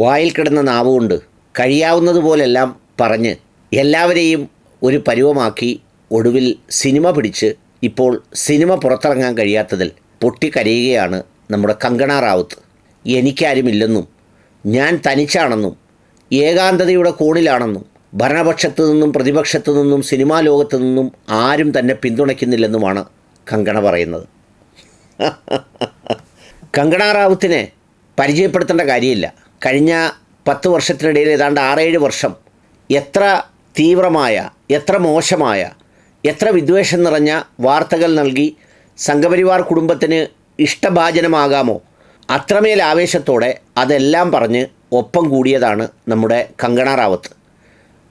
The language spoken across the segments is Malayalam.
വായിൽ കിടന്ന നാവുകൊണ്ട് കഴിയാവുന്നതുപോലെല്ലാം പറഞ്ഞ് എല്ലാവരെയും ഒരു പരുവമാക്കി ഒടുവിൽ സിനിമ പിടിച്ച് ഇപ്പോൾ സിനിമ പുറത്തിറങ്ങാൻ കഴിയാത്തതിൽ പൊട്ടിക്കരയുകയാണ് നമ്മുടെ കങ്കണ റാവത്ത്. എനിക്കാരുമില്ലെന്നും ഞാൻ തനിച്ചാണെന്നും ഏകാന്തതയുടെ കോണിലാണെന്നും ഭരണപക്ഷത്തു നിന്നും പ്രതിപക്ഷത്തു നിന്നും സിനിമാ ലോകത്തു നിന്നും ആരും തന്നെ പിന്തുണയ്ക്കുന്നില്ലെന്നുമാണ് കങ്കണ പറയുന്നത്. കങ്കണ റാവുത്തിനെ പരിചയപ്പെടുത്തേണ്ട കാര്യമില്ല. കഴിഞ്ഞ പത്ത് വർഷത്തിനിടയിൽ ഏതാണ്ട് ആറേഴ് വർഷം എത്ര തീവ്രമായ എത്ര മോശമായ എത്ര വിദ്വേഷം നിറഞ്ഞ വാർത്തകൾ നൽകി സംഘപരിവാർ കുടുംബത്തിന് ഇഷ്ടഭാജനമാകാമോ? അത്രമേൽ ആവേശത്തോടെ അതെല്ലാം പറഞ്ഞ് ഒപ്പം കൂടിയതാണ് നമ്മുടെ കങ്കണ റാവത്ത്.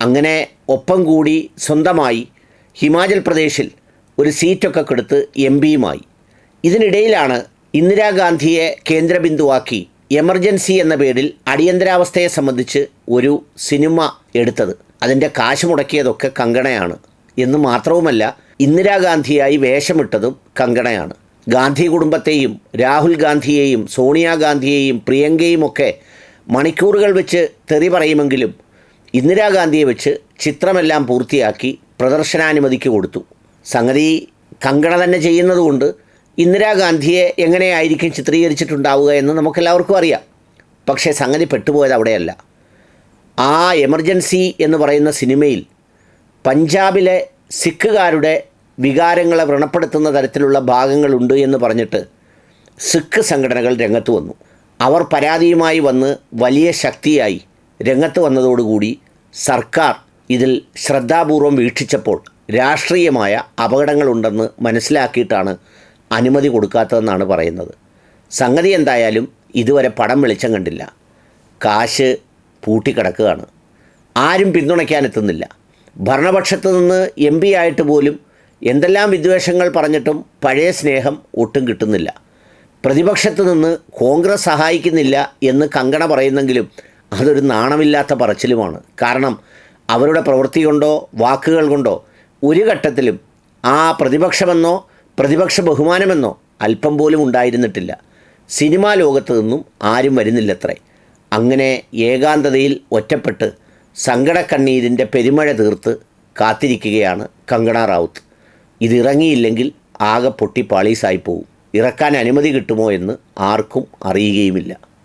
അങ്ങനെ ഒപ്പം കൂടി സ്വന്തമായി ഹിമാചൽ പ്രദേശിൽ ഒരു സീറ്റൊക്കെ കൊടുത്ത് എം പിയുമായി. ഇതിനിടയിലാണ് ഇന്ദിരാഗാന്ധിയെ കേന്ദ്രബിന്ദുവാക്കി എമർജൻസി എന്ന പേരിൽ അടിയന്തരാവസ്ഥയെ സംബന്ധിച്ച് ഒരു സിനിമ എടുത്തത്. അതിന്റെ കാശ് മുടക്കിയതൊക്കെ കങ്കണയാണ്. എന്ന് മാത്രവുമല്ല ഇന്ദിരാഗാന്ധിയായി വേഷമിട്ടതും കങ്കണയാണ്. ഗാന്ധി കുടുംബത്തെയും രാഹുൽ ഗാന്ധിയെയും സോണിയാഗാന്ധിയെയും പ്രിയങ്കയും ഒക്കെ മണിക്കൂറുകൾ വെച്ച് തെറി പറയുമെങ്കിലും ഇന്ദിരാഗാന്ധിയെ വെച്ച് ചിത്രമെല്ലാം പൂർത്തിയാക്കി പ്രദർശനാനുമതിക്ക് കൊടുത്തു. സംഗതി കങ്കണ തന്നെ ചെയ്യുന്നതുകൊണ്ട് ഇന്ദിരാഗാന്ധിയെ എങ്ങനെയായിരിക്കും ചിത്രീകരിച്ചിട്ടുണ്ടാവുക എന്ന് നമുക്കെല്ലാവർക്കും അറിയാം. പക്ഷേ സംഗതി പെട്ടുപോയത് അവിടെയല്ല. ആ എമർജൻസി എന്ന് പറയുന്ന സിനിമയിൽ പഞ്ചാബിലെ സിഖുകാരുടെ വികാരങ്ങളെ വ്രണപ്പെടുത്തുന്ന തരത്തിലുള്ള ഭാഗങ്ങളുണ്ട് എന്ന് പറഞ്ഞിട്ട് സിഖ് സംഘടനകൾ രംഗത്ത് വന്നു. അവർ പരാതിയുമായി വന്ന് വലിയ ശക്തിയായി രംഗത്ത് വന്നതോടുകൂടി സർക്കാർ ഇതിൽ ശ്രദ്ധാപൂർവം വീക്ഷിച്ചപ്പോൾ രാഷ്ട്രീയമായ അപകടങ്ങളുണ്ടെന്ന് മനസ്സിലാക്കിയിട്ടാണ് അനുമതി കൊടുക്കാത്തതെന്നാണ് പറയുന്നത്. സംഗതി എന്തായാലും ഇതുവരെ പടം വെളിച്ചം കണ്ടില്ല. കാശ് പൂട്ടിക്കിടക്കുകയാണ്. ആരും പിന്തുണയ്ക്കാനെത്തുന്നില്ല. ഭരണപക്ഷത്ത് നിന്ന് എം പി ആയിട്ട് പോലും എന്തെല്ലാം വിദ്വേഷങ്ങൾ പറഞ്ഞിട്ടും പഴയ സ്നേഹം ഒട്ടും കിട്ടുന്നില്ല. പ്രതിപക്ഷത്ത് നിന്ന് കോൺഗ്രസ് സഹായിക്കുന്നില്ല എന്ന് കങ്കണ പറയുന്നെങ്കിലും അതൊരു നാണമില്ലാത്ത പറച്ചിലുമാണ്. കാരണം അവരുടെ പ്രവൃത്തി കൊണ്ടോ വാക്കുകൾ കൊണ്ടോ ഒരു ഘട്ടത്തിലും ആ പ്രതിപക്ഷമെന്നോ പ്രതിപക്ഷ ബഹുമാനമെന്നോ അല്പം പോലും ഉണ്ടായിരുന്നിട്ടില്ല. സിനിമാ ലോകത്തു നിന്നും ആരും വരുന്നില്ലത്രേ. അങ്ങനെ ഏകാന്തതയിൽ ഒറ്റപ്പെട്ട് സങ്കടക്കണ്ണീരിന്റെ പെരുമഴ തീർത്ത് കാത്തിരിക്കുകയാണ് കങ്കണ റാവുത്ത്. ഇതിറങ്ങിയില്ലെങ്കിൽ ആകെ പൊട്ടി പാളീസായിപ്പോവും ഇറക്കാൻ അനുമതി കിട്ടുമോ എന്ന് ആർക്കും അറിയുകയുമില്ല.